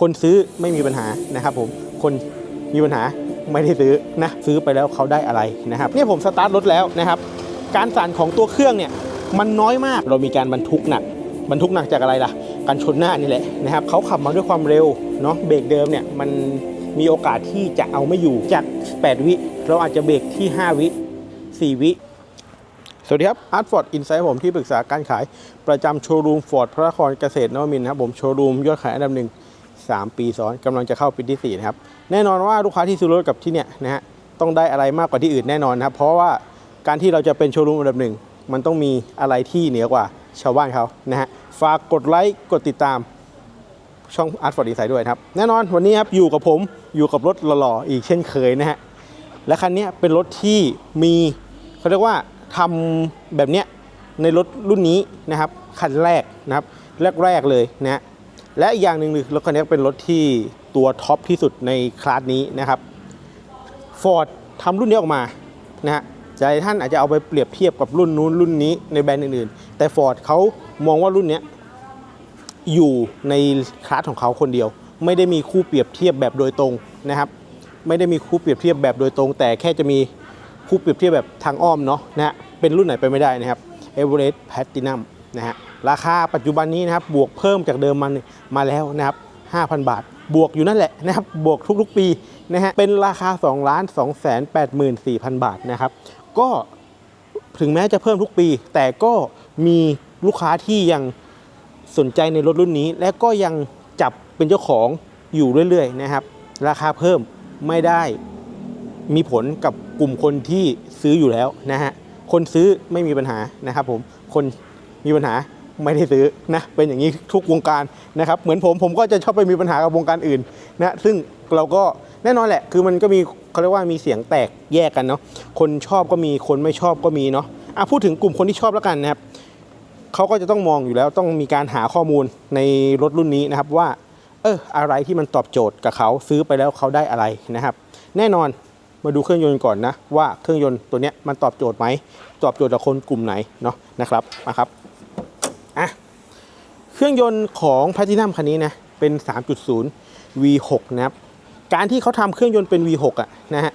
คนซื้อไม่มีปัญหานะครับผมคนมีปัญหาไม่ได้ซื้อนะซื้อไปแล้วเขาได้อะไรนะครับเนี่ยผมสตาร์ทรถแล้วนะครับ การสั่นของตัวเครื่องเนี่ยมันน้อยมากเรามีการบรรทุกหนักบรรทุกหนักจากอะไรล่ะ การชนหน้านี่แหละนะครับเขาขับมาด้วยความเร็วเนาะเบรกเดิมเนี่ยมันมีโอกาสที่จะเอาไม่อยู่จาก 8 วิ เราอาจจะเบรกที่ 5 วิ 4 วิ สวัสดีครับอาร์ตฟอร์ดอินไซด์ผมที่ปรึกษาการขายประจำโชว์รูมฟอร์ดพระนครเกษตรนวมินทร์ครับผมโชว์รูมยอดขายอันดับหนึ่ง 3 ปีซ้อนกำลังจะเข้าปีที่4นะครับแน่นอนว่าลูกค้าที่ซื้อรถกับที่เนี่ยนะฮะต้องได้อะไรมากกว่าที่อื่นแน่นอนนะครับเพราะว่าการที่เราจะเป็นโชว์รูมอันดับหนึ่งมันต้องมีอะไรที่เหนือกว่าชาวบ้านเขานะฮะฝากกดไลค์กดติดตามช่อง Art for Design ด้วยครับ แน่นอนวันนี้ครับอยู่กับผมอยู่กับรถหล่อๆอีกเช่นเคยนะฮะและคันนี้เป็นรถที่มีเขาเรียกว่าทำแบบเนี้ยในรถรุ่นนี้นะครับคันแรกนะครับแรกๆเลยนะฮะ และอีกอย่างหนึ่งคือรถคันนี้เป็นรถที่ตัวท็อปที่สุดในคลาสนี้นะครับ Ford ทำรุ่นนี้ออกมานะฮะหลายท่านอาจจะเอาไปเปรียบเทียบกับรุ่นนู้นรุ่นนี้ในแบรนด์อื่นๆ แต่ Ford เขามองว่ารุ่นนี้อยู่ในคลาสของเขาคนเดียว ไม่ได้มีคู่เปรียบเทียบแบบโดยตรงนะครับ ไม่ได้มีคู่เปรียบเทียบแบบโดยตรง แต่แค่จะมีคู่เปรียบเทียบแบบทางอ้อมเนาะนะฮะเป็นรุ่นไหนไปไม่ได้นะครับ Everest Platinum นะฮะ ราคาปัจจุบันนี้นะครับบวกเพิ่มจากเดิมมามาแล้วนะครับ5,000 บาท บวกอยู่นั่นแหละนะครับบวกทุกๆปีนะฮะเป็นราคา2ล้าน2แสน84,000 บาทนะครับก็ถึงแม้จะเพิ่มทุกปี แต่ก็มีลูกค้าที่ยังสนใจในรถรุ่นนี้ และก็ยังจับเป็นเจ้าของอยู่เรื่อยๆนะครับ ราคาเพิ่มไม่ได้มีผลกับกลุ่มคนที่ซื้ออยู่แล้วนะฮะคนซื้อไม่มีปัญหานะครับผมคนมีปัญหา ไม่ได้ซื้อนะเป็นอย่างนี้ทุกวงการนะครับเหมือนผมผมก็จะชอบไปมีปัญหากับวงการอื่นนะซึ่งเราก็แน่นอนแหละ คือมันก็มีเขาเรียกว่ามีเสียงแตกแยกกันเนาะคนชอบก็มีคนไม่ชอบก็มีเนาะอะพูดถึงกลุ่มคนที่ชอบแล้วกันนะครับเขาก็จะต้องมองอยู่แล้วต้องมีการหาข้อมูลในรถรุ่นนี้นะครับว่าเอออะไรที่มันตอบโจทย์กับเขาซื้อไปแล้วเขาได้อะไรนะครับ แน่นอนมาดูเครื่องยนต์ก่อนนะว่าเครื่องยนต์ตัวเนี้ยมันตอบโจทย์ไหมตอบโจทย์กับคนกลุ่มไหนเนาะนะครับมาครับ อะเครื่องยนต์ของ Platinum คันนี้นะเป็น 3.0 V6 นะครับการที่เขาทำเครื่องยนต์เป็น V6 อะนะฮะ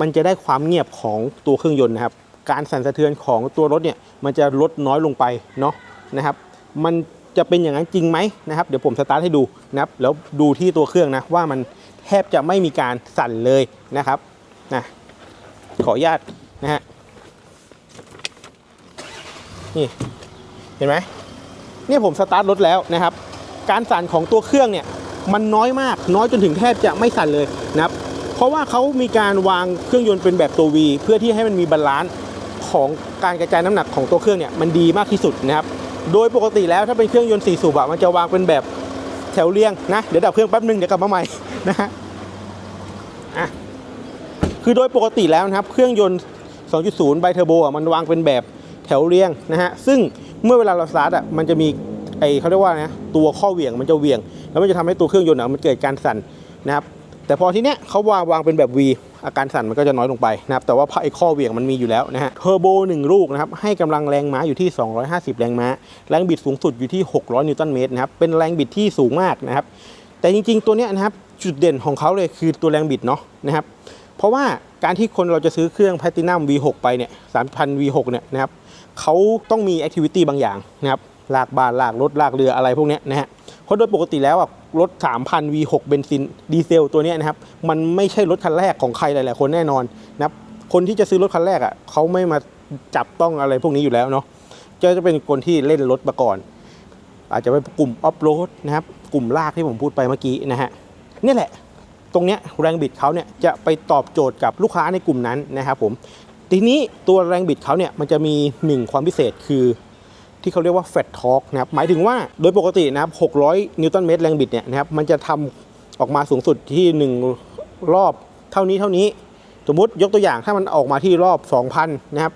มันจะได้ความเงียบของตัวเครื่องยนต์นะครับ การสั่นสะเทือนของตัวรถเนี่ยมันจะลดน้อยลงไปเนาะนะครับ มันจะเป็นอย่างนั้นจริงไหมนะครับ เดี๋ยวผมสตาร์ทให้ดูนะครับ แล้วดูที่ตัวเครื่องนะว่ามันแทบจะไม่มีการสั่นเลยนะครับนะขออนุญาตนะฮะนี่ เห็นไหมเนี่ยผมสตาร์ทรถแล้วนะครับ การสั่นของตัวเครื่องเนี่ยมันน้อยมากน้อยจนถึงแทบจะไม่สั่นเลยนะครับ เพราะว่าเขามีการวางเครื่องยนต์เป็นแบบตัว V เพื่อที่ให้มันมีบาลานซ์ของการกระจายน้ำหนักของตัวเครื่องเนี่ยมันดีมากที่สุดนะครับ โดยปกติแล้วถ้าเป็นเครื่องยนต์4สูบอะมันจะวางเป็นแบบแถวเรียงนะเดี๋ยวดับเครื่องแป๊บนึงเดี๋ยวกลับมาใหม่นะฮะอะคือโดยปกติแล้วนะครับ เครื่องยนต์ 2.0 ไบเทอร์โบอะมันวางเป็นแบบแถวเรียงนะฮะซึ่ง เมื่อเวลาเราสตาร์ทอะมันจะมีไอเขาเรียกว่านะตัวข้อเหวี่ยงมันจะเหวี่ยง แล้วมันจะทำให้ตัวเครื่องยนต์อะมันเกิดการสั่นนะครับแต่พอที่เนี้ยเขาวางวางเป็นแบบ V อาการสั่นมันก็จะน้อยลงไปนะครับแต่ว่าไอ้ข้อเหวี่ยงมันมีอยู่แล้วนะฮะเทอร์โบ1ลูกนะครับให้กำลังแรงม้าอยู่ที่ 250 แรงม้า แรงบิดสูงสุดอยู่ที่ 600 นิวตันเมตรนะครับเป็นแรงบิดที่สูงมากนะครับแต่จริง ๆ ตัวเนี้ยนะครับจุดเด่นของเขาเลยคือตัวแรงบิดเนาะนะครับเพราะว่าการที่คนเราจะซื้อเครื่อง Platinum V6 ไปเนี่ย3,000 V6 เนี่ยนะครับ เขาต้องมีแอคทิวิตี้บางอย่างนะครับลากบานลากรถลากเรืออะไรพวกนี้นะฮะเพราะโดยปกติแล้วอะรถ 3,000 V6 เบนซินดีเซลตัวนี้นะครับ มันไม่ใช่รถคันแรกของใครหลาย ๆ คนแน่นอนนะครับคนที่จะซื้อรถคันแรกอะเขาไม่มาจับต้องอะไรพวกนี้อยู่แล้วเนาะจะจะเป็นคนที่เล่นรถมาก่อน อาจจะเป็นกลุ่มออฟโรดนะครับ กลุ่มลากที่ผมพูดไปเมื่อกี้นะฮะนี่แหละ ตรงเนี้ยแรงบิดเขาเนี่ยจะไปตอบโจทย์กับลูกค้าในกลุ่มนั้นนะครับผม ทีนี้ตัวแรงบิดเขาเนี่ยมันจะมีหนึ่งความพิเศษคือที่เขาเรียกว่า Fat Torque นะครับหมายถึงว่าโดยปกตินะครับ600 นิวตันเมตรแรงบิดเนี่ยนะครับมันจะทำออกมาสูงสุดที่ 1 รอบเท่านี้เท่านี้ สมมติยกตัวอย่างถ้ามันออกมาที่รอบ 2,000 นะครับ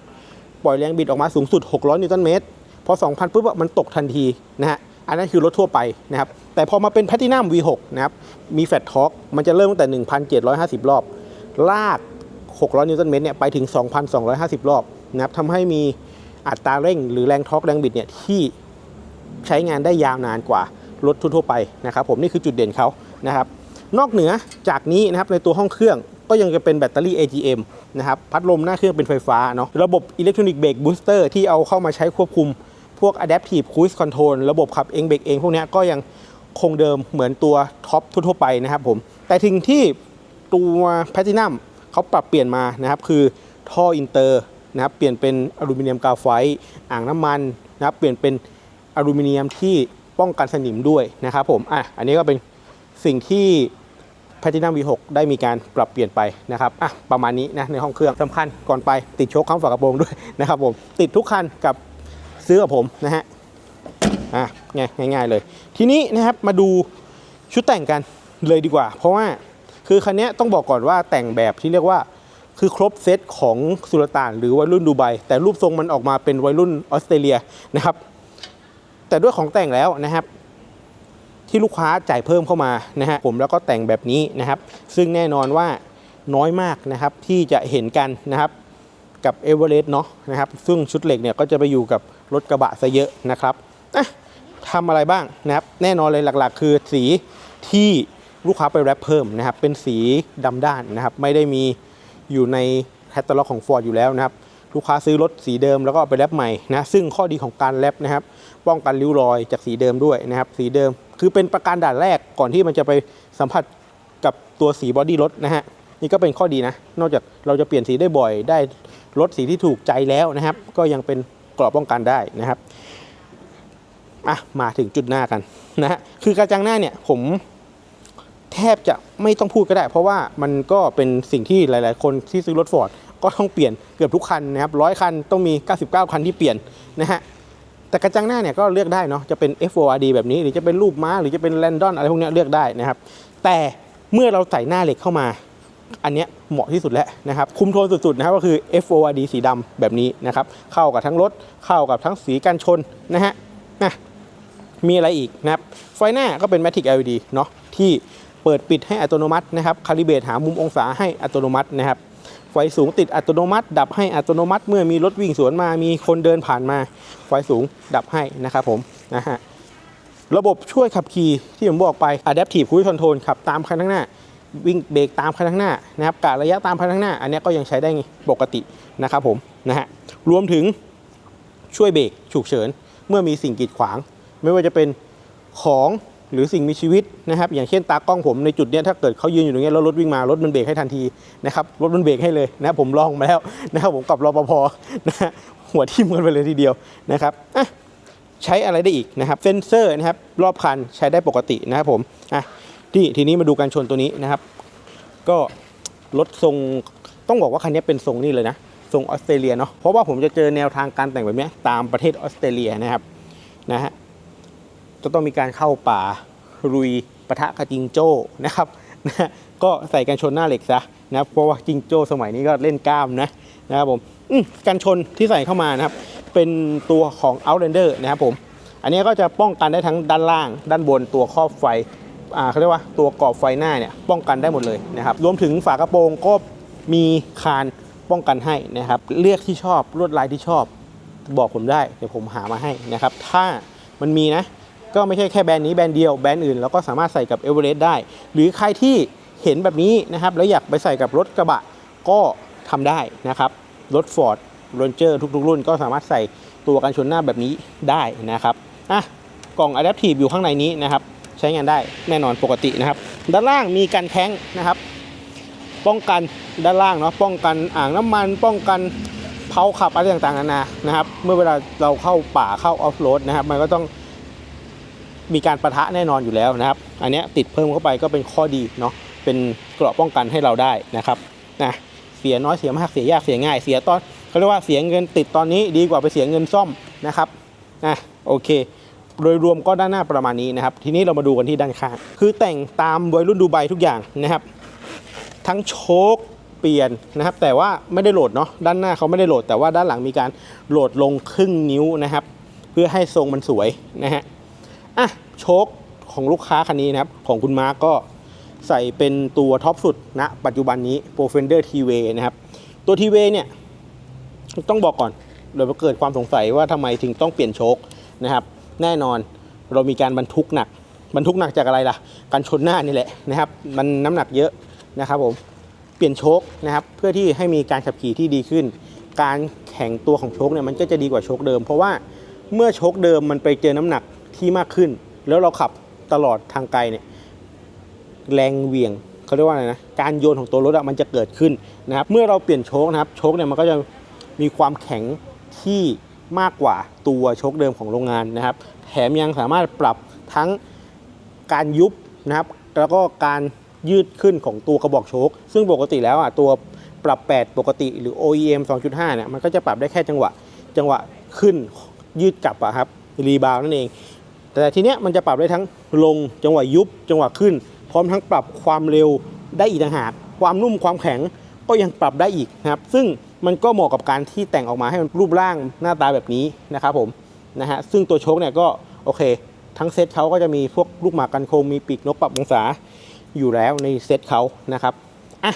ปล่อยแรงบิดออกมาสูงสุด 600 นิวตันเมตร พอ 2,000ปุ๊บมันตกทันทีนะฮะอันนั้นคือรถทั่วไปนะครับ แต่พอมาเป็น Platinum V6 นะครับ มี Fat Torque มันจะเริ่มตั้งแต่ 1,750 รอบ ลาก 600 นิวตันเมตรเนี่ยไปถึง 2,250 รอบนะครับทำให้มีอัตราเร่งหรือแรงทอร์กแรงบิดเนี่ยที่ใช้งานได้ยาวนานกว่ารถทั่วไปนะครับผมนี่คือจุดเด่นเขานะครับนอกเหนือจากนี้นะครับในตัวห้องเครื่องก็ยังจะเป็นแบตเตอรี่ AGM นะครับพัดลมหน้าเครื่องเป็นไฟฟ้าเนาะระบบอิเล็กทรอนิกส์เบรกบูสเตอร์ที่เอาเข้ามาใช้ควบคุม พวก Adaptive Cruise Control ระบบขับเองเบรกเองพวกนี้ก็ยังคงเดิมเหมือนตัวท็อปทั่วไปนะครับผมแต่ถึงที่ตัวแพทินัม เขาปรับเปลี่ยนมานะครับคือท่ออินเตอร์นะครับเปลี่ยนเป็นอลูมิเนียมกาไฟต์อ่างน้ำมันนะครับเปลี่ยนเป็นอลูมิเนียมที่ป้องกันสนิมด้วยนะครับผมอะอันนี้ก็เป็นสิ่งที่แพทินัม V6 ได้มีการปรับเปลี่ยนไปนะครับอะประมาณนี้นะในห้องเครื่องสำคัญก่อนไปติดโชคข้างฝากระโปรงด้วยนะครับผมติดทุกคันกับซื้อกับผมนะฮะอะง่ายง่ายเลย ทีนี้นะครับมาดูชุดแต่งกันเลยดีกว่า เพราะว่า คือคันนี้ต้องบอกก่อนว่าแต่งแบบที่เรียกว่า คือครบเซตของสุลต่านหรือวัยรุ่นดูไบแต่รูปทรงมันออกมาเป็นวัยรุ่นออสเตรเลียนะครับ แต่ด้วยของแต่งแล้วนะครับที่ลูกค้าจ่ายเพิ่มเข้ามานะฮะผมแล้วก็แต่งแบบนี้นะครับ ซึ่งแน่นอนว่าน้อยมากนะครับที่จะเห็นกันนะครับกับเอเวอเรสต์เนาะนะครับ ซึ่งชุดเหล็กเนี่ยก็จะไปอยู่กับรถกระบะซะเยอะนะครับทำอะไรบ้างนะครับ แน่นอนเลยหลักๆ คือสีที่ ลูกค้าไปแรปเพิ่มนะครับเป็นสีดำด้านนะครับไม่ได้มีอยู่ในแคตตาล็อกของ Ford อยู่แล้วนะครับลูกค้าซื้อรถสีเดิมแล้วก็ไปแรปใหม่นะซึ่งข้อดีของการแรปนะครับป้องกันริ้วรอยจากสีเดิมด้วยนะครับสีเดิมคือเป็นประการด่านแรกก่อนที่มันจะไปสัมผัสกับตัวสีบอดี้รถนะฮะนี่ก็เป็นข้อดีนะ นอกจากเราจะเปลี่ยนสีได้บ่อย ได้รถสีที่ถูกใจแล้วนะครับ ก็ยังเป็นกรอบป้องกันได้นะครับอะมาถึงจุดหน้ากันนะฮะคือกระจังหน้าเนี่ยผม แทบจะไม่ต้องพูดก็ได้ เพราะว่ามันก็เป็นสิ่งที่หลาย ๆ คนที่ซื้อรถฟอร์ดก็ต้องเปลี่ยนเกือบทุกคันนะครับร้อยคันต้องมี 99 คันที่เปลี่ยนนะฮะแต่กระจังหน้าเนี่ยก็เลือกได้เนาะจะเป็น FORD แบบนี้ หรือจะเป็นรูปม้า หรือจะเป็นแลนดอนอะไรพวกนี้เลือกได้นะครับ แต่เมื่อเราใส่หน้าเหล็กเข้ามา อันเนี้ยเหมาะที่สุดแล้วนะครับ คุมโทนสุด ๆ นะครับก็คือ FORD สีดำแบบนี้นะครับ เข้ากับทั้งรถเข้ากับทั้งสีกันชนนะฮะนะมีอะไรอีกนะครับไฟหน้าก็เป็น Matic LED เนาะที่ เปิดปิดให้อัตโนมัตินะครับคาลิเบตหามุมองศาให้อัตโนมัตินะครับไฟสูงติดอัตโนมัติ ดับให้อัตโนมัติ เมื่อมีรถวิ่งสวนมามีคนเดินผ่านมา ไฟสูงดับให้นะครับผมนะฮะระบบช่วยขับขี่ที่ผมบอกไป Adaptive Cruise Control ขับตามคันข้างหน้า วิ่งเบรกตามคันข้างหน้านะครับกะระยะตามคันข้างหน้า อันนี้ก็ยังใช้ได้ปกตินะครับผมนะฮะรวมถึงช่วยเบรกฉุกเฉิน เมื่อมีสิ่งกีดขวาง ไม่ว่าจะเป็นของ หรือสิ่งมีชีวิตนะครับ อย่างเช่นตากล้องผมในจุดนี้ถ้าเกิดเขายืนอยู่ตรงนี้แล้วรถวิ่งมารถมันเบรกให้ทันทีนะครับรถมันเบรกให้เลยนะผมลองมาแล้วนะครับผมกับรปภนะฮะหัวทิ่มกันไปเลยทีเดียวนะครับอะใช้อะไรได้อีกนะครับเซนเซอร์นะครับรอบคันใช้ได้ปกตินะครับผมอะที่ทีนี้มาดูการชนตัวนี้นะครับ ก็รถทรงต้องบอกว่าคันนี้เป็นทรงนี่เลยนะทรงออสเตรเลียเนาะเพราะว่าผมจะเจอแนวทางการแต่งแบบนี้ตามประเทศออสเตรเลียนะครับนะฮะ จะต้องมีการเข้าป่าลุยปะทะกับจิงโจ้นะครับนะก็ใส่กันชนหน้าเหล็กซะนะเพราะว่าจิงโจ้สมัยนี้ก็เล่นกล้ามนะนะครับผมกันชนที่ใส่เข้ามานะครับ เป็นตัวของ Outlander นะครับผม อันนี้ก็จะป้องกันได้ทั้งด้านล่าง ด้านบนตัวครอบไฟอ่าเขาเรียกว่าตัวกรอบไฟหน้าเนี่ยป้องกันได้หมดเลยนะครับ รวมถึงฝากระโปรงก็มีคานป้องกันให้นะครับ เลือกที่ชอบลวดลายที่ชอบ บอกผมได้เดี๋ยวผมหามาให้นะครับ ถ้ามันมีนะ ก็ไม่ใช่แค่แบรนด์นี้แบรนด์เดียวแบรนด์อื่นเราก็สามารถใส่กับเอเวอเรสต์ได้ หรือใครที่เห็นแบบนี้นะครับแล้วอยากไปใส่กับรถกระบะก็ทำได้นะครับรถ Ford Ranger ทุกๆ รุ่นก็สามารถใส่ตัวกันชนหน้าแบบนี้ได้นะครับอะกล่อง Adaptive อยู่ข้างในนี้นะครับใช้งานได้แน่นอนปกตินะครับ ด้านล่างมีกันแข้งนะครับ ป้องกันด้านล่างเนาะป้องกันอ่างน้ำมัน ป้องกันเผาขับอะไรต่างๆนานานะครับ เมื่อเวลาเราเข้าป่าเข้าออฟโรดนะครับ มันก็ต้อง มีการประทะแน่นอนอยู่แล้วนะครับ อันนี้ติดเพิ่มเข้าไปก็เป็นข้อดีเนาะเป็นเกราะป้องกันให้เราได้นะครับนะเสียน้อยเสียมากเสียยากเสียง่าย เสียตอนเขาเรียกว่าเสียเงินติดตอนนี้ดีกว่าไปเสียเงินซ่อมนะครับนะโอเค โดยรวมก็ด้านหน้าประมาณนี้นะครับ ทีนี้เรามาดูกันที่ด้านข้างคือแต่งตามวัยรุ่นดูไบทุกอย่างนะครับ ทั้งโชคเปลี่ยนนะครับ แต่ว่าไม่ได้โหลดเนาะด้านหน้าเขาไม่ได้โหลด แต่ว่าด้านหลังมีการโหลดลงครึ่งนิ้วนะครับ เพื่อให้ทรงมันสวยนะฮะ อะโชคของลูกค้าคันนี้นะครับ ของคุณมาร์กก็ใส่เป็นตัวท็อปสุดณปัจจุบันนี้ p r o f e n d e r T-Way นะครับ ตัว T-Way เนี่ย ต้องบอกก่อนเดี๋ยวเกิดความสงสัยว่าทำไมถึงต้องเปลี่ยนโชคนะครับ แน่นอนเรามีการบรรทุกหนัก บรรทุกหนักจากอะไรล่ะ การชนหน้านี่แหละนะครับ มันน้ำหนักเยอะนะครับผมเปลี่ยนโชคนะครับเพื่อที่ให้มีการขับขี่ที่ดีขึ้น การแข็งตัวของโชคเนี่ยมันก็จะดีกว่าโชคเดิม เพราะว่าเมื่อโชคเดิมมันไปเจอน้ำหนัก ที่มากขึ้น แล้วเราขับตลอดทางไกลเนี่ยแรงเหวี่ยงเขาเรียกว่าอะไรนะการโยนของตัวรถอะมันจะเกิดขึ้นนะครับเมื่อเราเปลี่ยนโชคนะครับโชคเนี่ยมันก็จะมีความแข็งที่มากกว่าตัวโชคเดิมของโรงงานนะครับแถมยังสามารถปรับทั้งการยุบนะครับ แล้วก็การยืดขึ้นของตัวกระบอกโชคซึ่งปกติแล้วอะตัวปรับ 8 ปกติหรือ OEM 2.5 เนี่ยมันก็จะปรับได้แค่จังหวะ จังหวะขึ้นยืดกลับอะครับรีบาวนั่นเอง แต่ทีเนี้ยมันจะปรับได้ทั้งลงจังหวะยุบจังหวะขึ้น พร้อมทั้งปรับความเร็วได้อีกต่างหากความนุ่มความแข็งก็ยังปรับได้อีกนะครับ ซึ่งมันก็เหมาะกับการที่แต่งออกมาให้มันรูปร่างหน้าตาแบบนี้นะครับผมนะฮะซึ่งตัวโชคเนี่ยก็โอเค ทั้งเซตเขาก็จะมีพวกลูกหมากกันโคมมีปีกนกปรับองศาอยู่แล้วในเซตเขานะครับอะ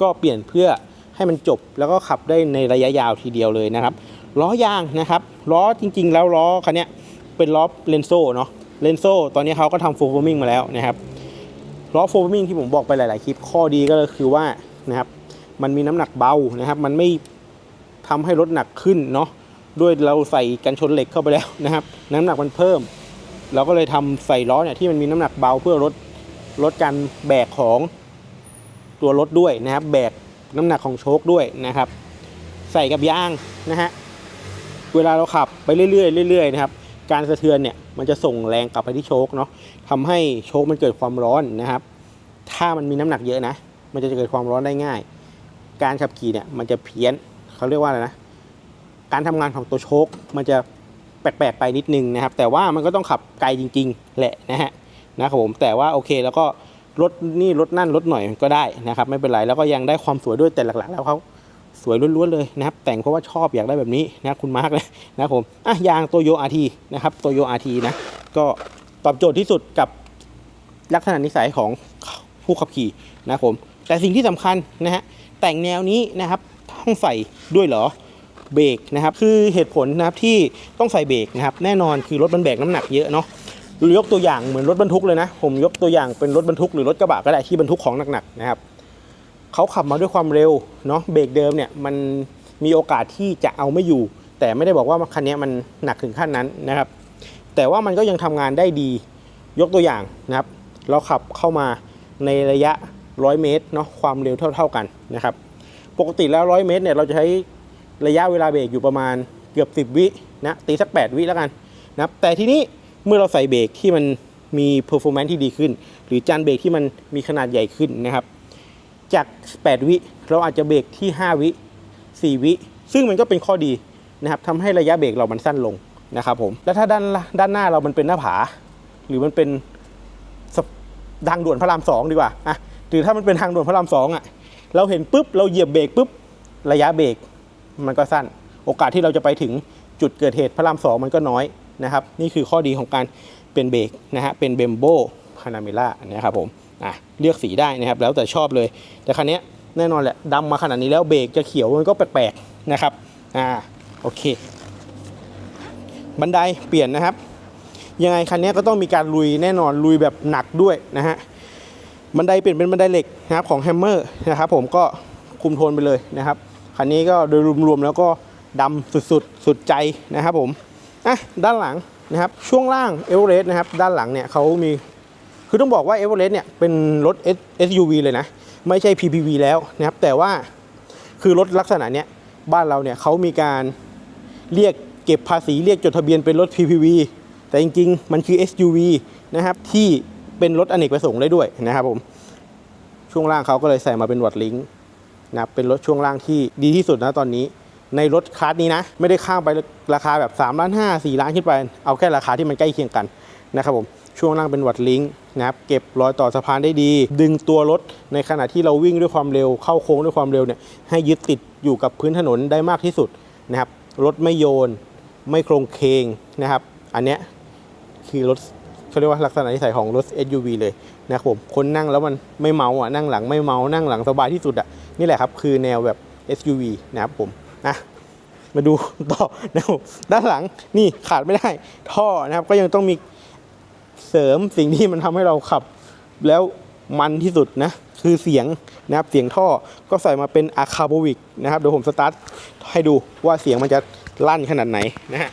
ก็เปลี่ยนเพื่อให้มันจบแล้วก็ขับได้ในระยะยาวทีเดียวเลยนะครับล้อยางนะครับล้อจริง ๆ แล้วล้อคันเนี้ย เป็นล้อเลนโซ่เนาะเลนโซ่ตอนนี้เขาก็ทำโฟล์มิ่งมาแล้วนะครับล้อโฟล์มิ่งที่ผมบอกไปหลาย ๆ คลิปข้อดีก็คือว่านะครับมันมีน้ำหนักเบานะครับ มันไม่ทำให้รถหนักขึ้นเนาะด้วยเราใส่กันชนเหล็กเข้าไปแล้วนะครับ น้ำหนักมันเพิ่ม เราก็เลยทำใส่ล้อเนี่ยที่มันมีน้ำหนักเบาเพื่อลดลดการแบกของตัวรถด้วยนะครับ แบกน้ำหนักของโชคด้วยนะครับ ใส่กับยางนะฮะเวลาเราขับไปเรื่อยๆเรื่อยๆนะครับ การสะเทือนเนี่ยมันจะส่งแรงกลับไปที่โชคเนาะทำให้โชคมันเกิดความร้อนนะครับ ถ้ามันมีน้ำหนักเยอะนะ มันจะเกิดความร้อนได้ง่าย การขับขี่เนี่ยมันจะเพี้ยนเขาเรียกว่าอะไรนะการทำงานของตัวโชคมันจะแปลกๆไปนิดนึงนะครับ แต่ว่ามันก็ต้องขับไกลจริง ๆ แหละนะฮะนะครับผมแต่ว่าโอเคแล้วก็ลดนี่ลดนั่นลดหน่อยก็ได้นะครับ ไม่เป็นไรแล้วก็ยังได้ความสวยด้วยแต่หลักๆ แล้วเขา สวยล้วนๆเลยนะครับ แต่งเพราะว่าชอบอยากได้แบบนี้นะคุณมาร์กเลยนะผมอะยางโตโยอาร์ทีนะครับโตโยอาร์ทีนะก็ตอบโจทย์ที่สุดกับลักษณะนิสัยของผู้ขับขี่นะครับผมแต่สิ่งที่สำคัญนะฮะแต่งแนวนี้นะครับต้องใส่ด้วยเหรอเบรกนะครับคือเหตุผลนะครับที่ต้องใส่เบรกนะครับแน่นอนคือรถมันแบกน้ำหนักเยอะเนาะยกตัวอย่างเหมือนรถบรรทุกเลยนะ ผมยกตัวอย่างเป็นรถบรรทุกหรือรถกระบะก็ได้ที่บรรทุกของหนักๆนะครับ เขาขับมาด้วยความเร็วเนาะเบรกเดิมเนี่ยมันมีโอกาสที่จะเอาไม่อยู่ แต่ไม่ได้บอกว่าคันนี้มันหนักถึงขั้นนั้นนะครับ แต่ว่ามันก็ยังทำงานได้ดียกตัวอย่างนะครับ เราขับเข้ามาในระยะ 100 เมตรเนาะความเร็วเท่า ๆกันนะครับ ปกติแล้ว 100 เมตรเนี่ยเราจะใช้ระยะเวลาเบรกอยู่ประมาณเกือบ 10 วินะตีสัก 8 วิแล้วกันนะครับแต่ทีนี้เมื่อเราใส่เบรกที่มันมี performance ที่ดีขึ้น หรือจานเบรกที่มันมีขนาดใหญ่ขึ้นนะครับ จาก 8 วิ เราอาจจะเบรกที่ 5 วิ 4 วิ ซึ่งมันก็เป็นข้อดีนะครับทำให้ระยะเบรกเรามันสั้นลงนะครับผมแล้วถ้าด้านด้านหน้าเรามันเป็นหน้าผา หรือมันเป็นทางด่วนพระรามสองดีกว่าอะหรือถ้ามันเป็นทางด่วนพระรามสองอะเราเห็นปุ๊บเราเหยียบเบรกปุ๊บระยะเบรกมันก็สั้น โอกาสที่เราจะไปถึงจุดเกิดเหตุพระรามสองมันก็น้อยนะครับ นี่คือข้อดีของการเป็นเบรกนะฮะเป็นเบมโบพานาเมล่านะครับผม อะเลือกสีได้นะครับ แล้วแต่ชอบเลย แต่คันนี้แน่นอนแหละดำมาขนาดนี้แล้วเบรกจะเขียวมันก็แปลกๆนะครับอ่าโอเค บันไดเปลี่ยนนะครับ ยังไงคันนี้ก็ต้องมีการลุยแน่นอนลุยแบบหนักด้วยนะฮะบันไดเปลี่ยนเป็นบันไดเหล็กนะครับของแฮมเมอร์นะครับผมก็คุมโทนไปเลยนะครับคันนี้ก็โดยรวมๆแล้วก็ดำสุดๆ สุดใจนะครับผมอะด้านหลังนะครับช่วงล่างเอเวอเรสต์นะครับด้านหลังเนี่ยเขามี คือต้องบอกว่าเอเวอเรสต์เนี่ยเป็นรถ SUV เลยนะ ไม่ใช่ PPV แล้วนะครับแต่ว่าคือรถลักษณะเนี้ยบ้านเราเนี่ยเขามีการเรียกเก็บภาษีเรียกจดทะเบียนเป็นรถ PPV แต่จริงๆ มันคือ SUV นะครับที่เป็นรถอเนกประสงค์ได้ด้วยนะครับผมช่วงล่างเขาก็เลยใส่มาเป็นวัดลิงนะเป็นรถช่วงล่างที่ดีที่สุดนะตอนนี้ ในรถคลาสนี้นะ ไม่ได้ข้ามไปราคาแบบ3ล้าน5 4 ล้านขึ้นไป เอาแค่ราคาที่มันใกล้เคียงกันนะครับผมช่วงล่างเป็นวัดลิงก์ นะครับเก็บรอยต่อสะพานได้ดี ดึงตัวรถในขณะที่เราวิ่งด้วยความเร็ว เข้าโค้งด้วยความเร็วเนี่ยให้ยึดติดอยู่กับพื้นถนนได้มากที่สุดนะครับรถไม่โยน ไม่โครงเคงนะครับ อันเนี้ยคือรถเขาเรียกว่าลักษณะนิสัยของรถ SUV เลยนะครับผมคนนั่งแล้วมันไม่เมาอะนั่งหลังไม่เมานั่งหลังสบายที่สุดอะนี่แหละครับคือแนวแบบ SUV นะครับผมนะมาดูต่อนะครับด้านหลังนี่ขาดไม่ได้ท่อนะครับก็ยังต้องมี เสริมสิ่งที่มันทำให้เราขับ แล้วมันที่สุดนะคือเสียงนะครับเสียงท่อก็ใส่มาเป็นอะคาโบวิกนะครับเดี๋ยวผมสตาร์ทให้ดูว่าเสียงมันจะลั่นขนาดไหนนะฮะ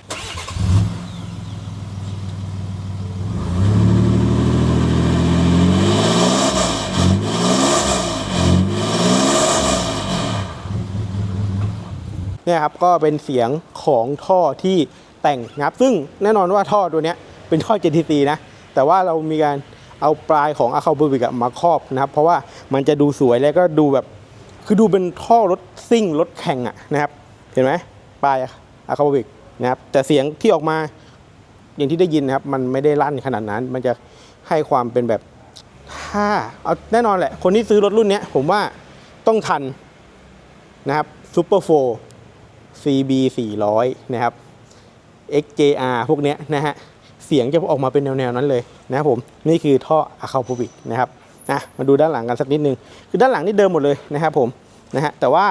เนี่ยครับก็เป็นเสียงของท่อที่แต่งนะครับซึ่งแน่นอนว่าท่อตัวนี้เป็นท่อ JTC นะ แต่ว่าเรามีการเอาปลายของอะคาบูบิกมาครอบนะครับ เพราะว่ามันจะดูสวยแล้วก็ดูแบบคือดูเป็นท่อรถซิ่งรถแข่งอะนะครับ เห็นไหมปลายอะคาบูบิกนะครับแต่เสียงที่ออกมาอย่างที่ได้ยินนะครับ มันไม่ได้ลั่นขนาดนั้น มันจะให้ความเป็นแบบถ้าเอาแน่นอนแหละ คนที่ซื้อรถรุ่นนี้ผมว่าต้องทันนะครับซูเปอร์โฟ CB 400 นะครับ XJR พวกเนี้ยนะฮะ เสียงจะออกมาเป็นแนวๆนั้นเลยนะครับผมนี่คือท่ออะคา p ูบิกนะครับนะมาดูด้านหลังกันสักนิดนึงคือด้านหลังนี่เดิมหมดเลยนะครับผมนะฮะแต่ว่า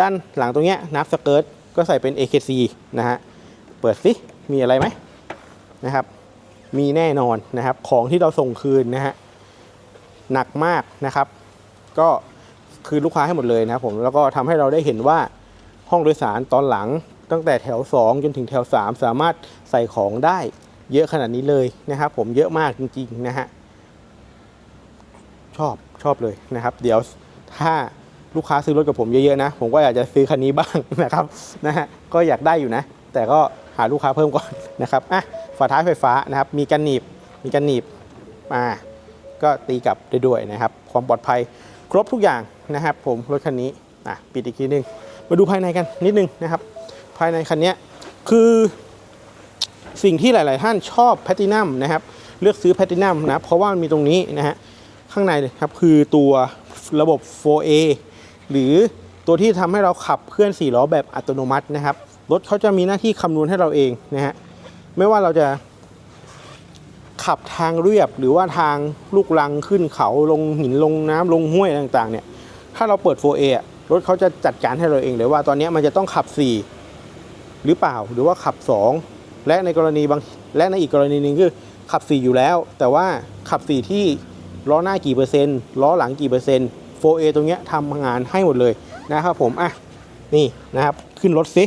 ด้านหลังตรงเนี้ยนับสเกิร์ตก็ใส่เป็น AKC นะฮะเปิดสิมีอะไรไหมนะครับ มีแน่นอนนะครับของที่เราส่งคืนนะฮะหนักมากนะครับ ก็คือลูกค้าให้หมดเลยนะครับผมแล้วก็ทำให้เราได้เห็นว่าห้องโดยสารตอนหลังตั้งแต่แถว 2 จนถึงแถว 3 สามารถใส่ของได้ เยอะขนาดนี้เลยนะครับ ผมเยอะมากจริงๆนะฮะชอบชอบเลยนะครับ เดี๋ยวถ้าลูกค้าซื้อรถกับผมเยอะๆนะ ผมก็อยากจะซื้อคันนี้บ้างนะครับนะฮะก็อยากได้อยู่นะ แต่ก็หาลูกค้าเพิ่มก่อนนะครับอะฝาท้ายไฟฟ้านะครับ มีกันหนีบมีกันหนีบมาก็ตีกลับได้ด้วยนะครับ ความปลอดภัยครบทุกอย่างนะครับ ผมรถคันนี้อะปิดอีกทีนึง มาดูภายในกันนิดนึงนะครับ ภายในคันเนี้ยคือ สิ่งที่หลาย ๆ ท่านชอบแพตตินัมนะครับ เลือกซื้อแพตตินัมนะเพราะว่ามันมีตรงนี้นะฮะข้างในเลยครับคือตัวระบบ 4A หรือตัวที่ทำให้เราขับเคลื่อน4ล้อแบบอัตโนมัตินะครับรถเขาจะมีหน้าที่คำนวณให้เราเองนะฮะไม่ว่าเราจะขับทางเรียบหรือว่าทางลูกลังขึ้นเขาลงหินลงน้ำลงห้วยต่างๆเนี่ยถ้าเราเปิด 4A รถเขาจะจัดการให้เราเองเลยว่าตอนนี้มันจะต้องขับ 4 หรือเปล่าหรือว่าขับ 2 และในกรณีบางและในอีกกรณีหนึ่งคือขับ 4 อยู่แล้ว แต่ว่าขับ 4 ที่ล้อหน้ากี่เปอร์เซ็นต์ล้อหลังกี่เปอร์เซ็นต์ 4A ตรงเนี้ยทำงานให้หมดเลยนะครับผมอะนี่นะครับขึ้นรถซิ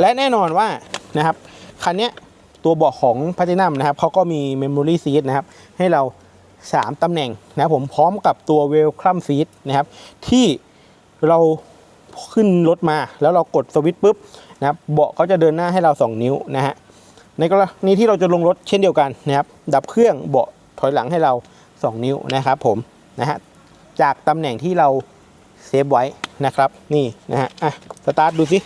และแน่นอนว่านะครับคันเนี้ยตัวเบาะของ Platinum นะครับเขาก็มี Memory Seat นะครับให้เรา 3ตำแหน่งนะผมพร้อมกับตัว Welcome Seat นะครับที่เราขึ้นรถมาแล้วเรากดสวิตช์ปุ๊บ นะครับเบาะก็จะเดินหน้าให้เรา 2 นิ้วนะฮะในกรณีที่เราจะลงรถเช่นเดียวกันนะครับดับเครื่องเบาะถอยหลังให้เรา 2 นิ้วนะครับผมนะฮะจากตำแหน่งที่เราเซฟไว้นะครับนี่นะฮะอะสตาร์ทดูสิ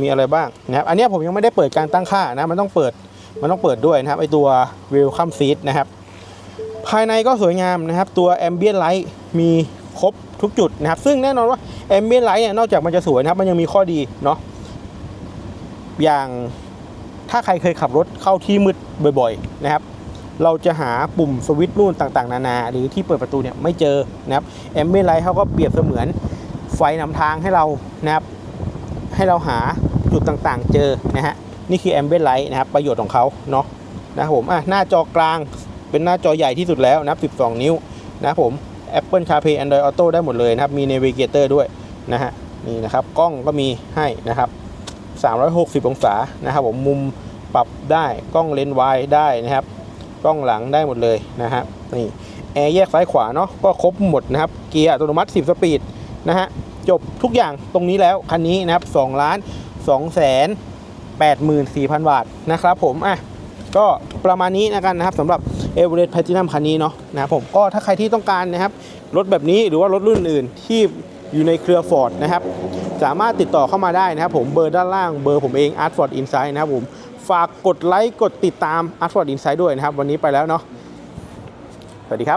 มีอะไรบ้างนะครับอันนี้ผมยังไม่ได้เปิดการตั้งค่านะมันต้องเปิดมันต้องเปิดด้วยนะครับไอตัว Welcome Seat นะครับภายในก็สวยงามนะครับตัว Ambient Light มีครบทุกจุดนะครับซึ่งแน่นอนว่า Ambient Light เนี่ยนอกจากมันจะสวยนะครับมันยังมีข้อดีเนาะ อย่างถ้าใครเคยขับรถเข้าที่มืดบ่อยๆนะครับ เราจะหาปุ่มสวิตช์นู่นต่างๆ นานา หรือที่เปิดประตูเนี่ยไม่เจอนะครับ Ambient Light เขาก็เปรียบเสมือนไฟนำทางให้เรานะครับ ให้เราหาจุดต่างๆ เจอนะฮะนี่คือ Ambient Light นะครับประโยชน์ของเขาเนาะนะครับผมอะหน้าจอกลางเป็นหน้าจอใหญ่ที่สุดแล้วนะับ12 นิ้วนะครับผม Apple CarPlay Android Auto ได้หมดเลยนะครับ มี Navigator ด้วยนะฮะนี่นะครับกล้องก็มีให้นะครับ 360 องศานะครับผมมุมปรับได้กล้องเลนส์วายได้นะครับ กล้องหลังได้หมดเลยนะฮะนี่แอร์แยกซ้ายขวาเนาะก็ครบหมดนะครับ เกียร์อัตโนมัติ 10 สปีดนะฮะจบทุกอย่างตรงนี้แล้ว คันนี้นะครับ2ล้าน2แสน84,000 บาทนะครับผมอะก็ประมาณนี้นะกันนะครับสำหรับ e v e r e s t Platinum คันนี้เนาะนะครับผมก็ถ้าใครที่ต้องการนะครับรถแบบนี้หรือว่ารถรุ่นอื่นที่ อยู่ในเครือฟอร์ดนะครับ สามารถติดต่อเข้ามาได้นะครับผมเบอร์ด้านล่างเบอร์ผมเอง Art Ford Insight นะครับผมฝากกดไลค์กดติดตาม Art Ford Insight ด้วยนะครับ วันนี้ไปแล้วเนาะสวัสดีครับ